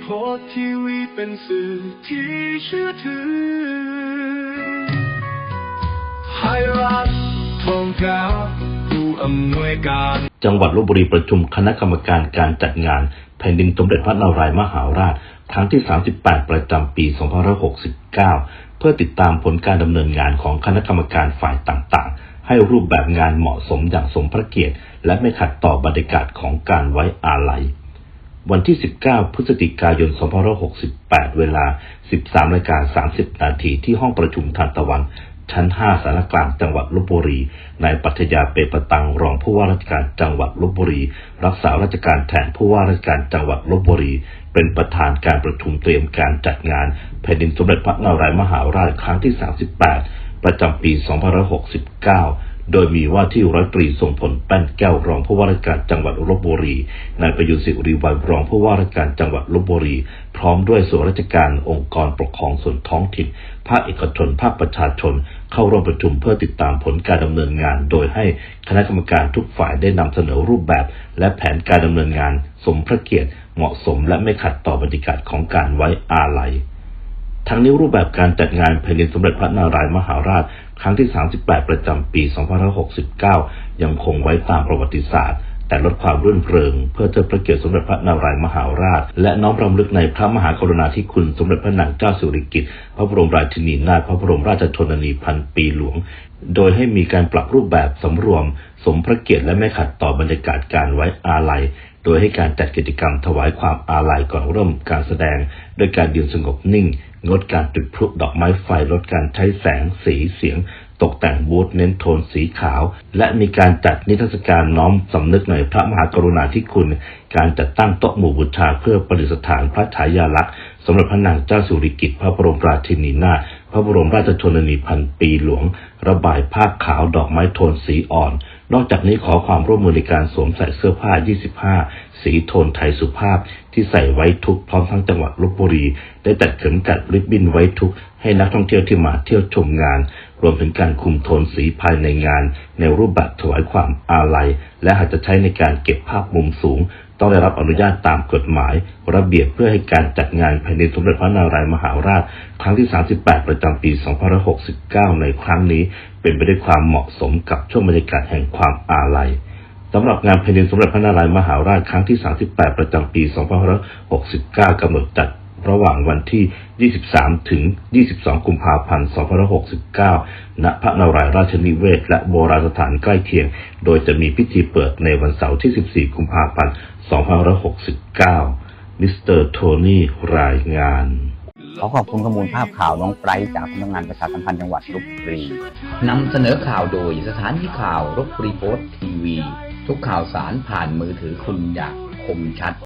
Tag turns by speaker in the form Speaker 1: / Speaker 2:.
Speaker 1: โพสทีวีเป็นสื่อที่เชื่อถือไทยรัฐทองแก้วผู้อำนวยการ
Speaker 2: จังหวัดลบบุรีประชุมคณะกรรมการการจัดงานแผ่นดินสมเด็จพระนารายมหาราช ครั้งที่ 38 ประจำปี 2569 เพื่อติดตามผลการดำเนินงานของคณะกรรมการฝ่ายต่าง ๆ ให้รูปแบบงานเหมาะสมอย่างสมพระเกียรติ และไม่ขัดต่อบรรยากาศของการไว้อาลัย วันที่ 19 พฤศจิกายน 2568 เวลา 13นาฬิกา30 นาทีที่ห้องประชุมทานตะวัน ชั้น 5 สารกลางจังหวัดลบบุรี นายปัทยาเปรประตังรองผู้ว่าราชการจังหวัดลบบุรี รักษาราชการแทนผู้ว่าราชการจังหวัดลบบุรี เป็นประธานการประชุมเตรียมการจัดงานแผ่นดินสมเด็จพระนารายมหาราชครั้งที่ 38 ประจำปี 2569 โดยมีว่าที่ร้อยตรีทรงผลแป้นแก้วรองผู้ว่าราชการจังหวัดลบบุรี นายประยุทธ์สิริวัลรองผู้ว่าราชการจังหวัดลบบุรี พร้อมด้วยส่วนราชการองค์กรปกครองส่วนท้องถิ่น ภาคเอกชน ภาคประชาชน เข้าร่วมประชุมเพื่อติดตามผลการดำเนินงาน โดยให้คณะกรรมการทุกฝ่ายได้นำเสนอรูปแบบ และแผนการดำเนินงาน สมพระเกียรติ เหมาะสมและไม่ขัดต่อบรรยากาศของการไว้อาลัย ทั้งนี้รูปแบบการจัดงานแผ่นดินสมเด็จพระนารายมหาราช ครั้งที่ 38 ประจำปี 2569 ยังคงไว้ตามประวัติศาสตร์ แต่ลดความรื่นเริง เพื่อเทิดพระเกียรติสมเด็จพระนารายมหาราช และน้อมรำลึกในพระมหากรุณาธิคุณสมเด็จพระนางเจ้าสิริกิติ์พระบรมราชินีนาถพระบรมราชชนนีพันปีหลวง โดยให้มีการปรับรูปแบบสำรวม สมพระเกียรติและไม่ขัดต่อบรรยากาศการไว้อาลัยโดยให้การจัดกิจกรรมถวายความอาลัยก่อนเริ่มการแสดง โดยการยืนสงบนิ่ง งดการจุดพลุดอกไม้ไฟลดการใช้แสงสีเสียง ตกแต่งบูธเน้นโทนสีขาว และมีการจัดนิทรรศการน้อมสำนึกในพระมหากรุณาธิคุณ การจัดตั้งโต๊ะหมู่บูชาเพื่อประดิษฐานพระฉายาลักษณ์สมเด็จพระนางเจ้าสิริกิติ์พระบรมราชินีนาถพระบรมราชชนนีพันปีหลวง ระบายผ้าขาวดอกไม้โทนสีอ่อน นอกจากนี้ขอความร่วมมือในการสวมใส่เสื้อผ้า 25 สีโทนไทยสุภาพ ที่ใส่ไว้ทุกพร้อมทั้งจังหวัดลบบุรี ได้ตัดเข็มกัดริบบิ้นไว้ทุกให้นักท่องเที่ยวที่มาเที่ยวชมงาน รวมถึงการคุมโทนสีภายในงาน ในรูปแบบถวายความอาลัย และอาจจะใช้ในการเก็บภาพมุมสูง ต้องได้รับอนุญาตตามกฎหมาย ระเบียบเพื่อให้การจัดงานแผ่นดินสมเด็จพระนารายมหาราช ครั้งที่ 38 ประจำปี 2569 ในครั้งนี้ เป็นไปด้วยความเหมาะสมกับช่วงบรรยากาศแห่งความอาลัยสำหรับงานแผ่นดินสมเด็จพระนารายมหาราชครั้งที่ 38 ประจำปี 2569 กำหนดจัด ระหว่างวันที่ 23 ถึง 22 กุมภาพันธ์ 2569 ณ พระนารายณ์ราชนิเวศน์และโบราณสถานใกล้เคียง โดยจะมีพิธีเปิดในวันเสาร์ที่ 14 กุมภาพันธ์ 2569 มิสเตอร์โทนี่รายงาน
Speaker 3: ขอขอบคุณข้อมูลภาพข่าวน้องไบรท์จากสำนักงานประชาสัมพันธ์จังหวัดลบบุรี
Speaker 4: นำเสนอข่าวโดยสถานีข่าวรบบุรีโพสต์ทีวี ทุกข่าวสารผ่านมือถือคุณอย่างคมชัด